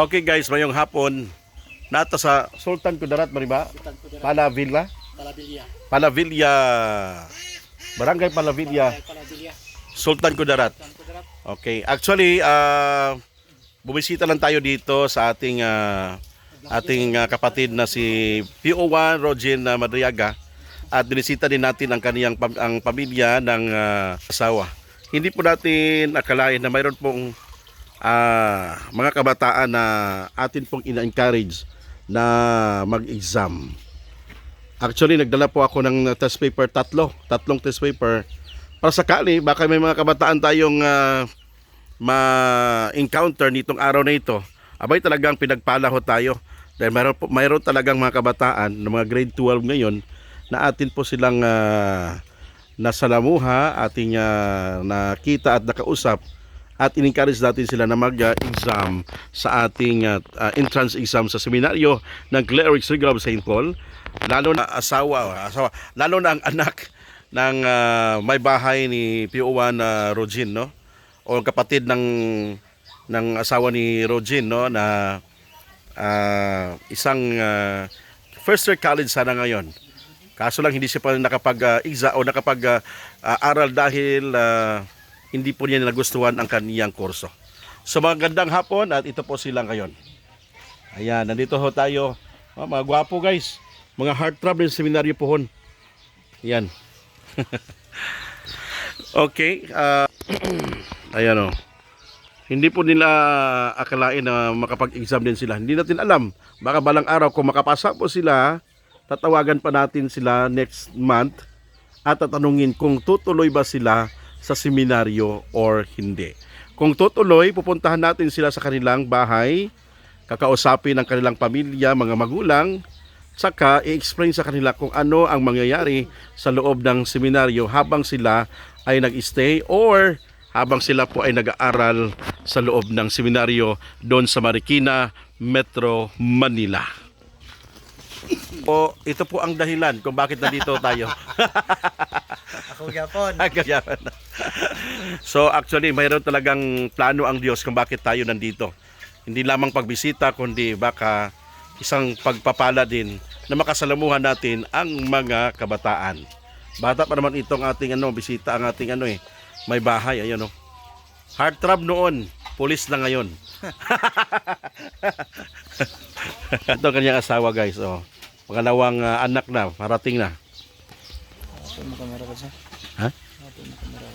Okay guys, mayong hapon. Nata sa Sultan Kudarat, Mariba? Sultan Kudarat, Palavilla? Palavilla. Barangay Palavilla, Palabilia. Sultan Kudarat. Sultan Kudarat. Okay. Actually, ah bumisita lang tayo dito sa ating ah, ating ah, kapatid na si PO1 Rogin ah, Madriaga at binisita din natin ang kaniyang pam- ang pamilya ng ah, asawa. Hindi po natin akalain na mayroon pong ah, mga kabataan na atin pong ina-encourage na mag-exam. Actually, nagdala po ako ng test paper tatlo, tatlong test paper para sakali baka may mga kabataan tayong ah, ma-encounter nitong araw na ito, abay talagang pinagpala ho tayo. Dahil mayroon, po, mayroon talagang mga kabataan ng mga grade 12 ngayon na atin po silang uh, nasalamuha, ating ah, nakita at nakausap at in-encourage natin sila na mag-exam sa ating ah, ah, entrance exam sa seminaryo ng Clerics Regal St. Paul lalo na asawa, asawa lalo na ang anak ng ah, may bahay ni PO1 na Rogin no o kapatid ng ng asawa ni Rogin no na ah, isang ah, first year college sana ngayon. Kaso lang hindi siya pa nakapag-exa o nakapag-aral dahil ah, hindi po niya nagustuhan ang kaniyang kurso. So magandang hapon at ito po sila ngayon. Ayan, nandito ho tayo. Oh, mga gwapo guys. Mga heart trouble seminaryo pohon. Yan. okay. ah, ayan o. Hindi po nila akalain na makapag-exam din sila. Hindi natin alam. Baka balang araw kung makapasa po sila, tatawagan pa natin sila next month at tatanungin kung tutuloy ba sila sa seminaryo or hindi. Kung tutuloy, pupuntahan natin sila sa kanilang bahay, kakausapin ang kanilang pamilya, mga magulang, saka i-explain sa kanila kung ano ang mangyayari sa loob ng seminaryo habang sila ay nag-stay or habang sila po ay nag-aaral sa loob ng seminaryo doon sa Marikina, Metro Manila. Po, ito po ang dahilan kung bakit nandito tayo. Ako Japon. Kagayaman. so actually, mayroon talagang plano ang Diyos kung bakit tayo nandito. Hindi lamang pagbisita, kundi baka isang pagpapala din na makasalamuhan natin ang mga kabataan. Bata pa naman itong ating ano, bisita ang ating ano eh, may bahay, ayun oh. Heartthrob noon, pulis na ngayon. Ito ang kanyang asawa guys, oh. Pangalawang ah, anak na, parating na. Ako mo kamera ko siya. Ha? Mo kamera.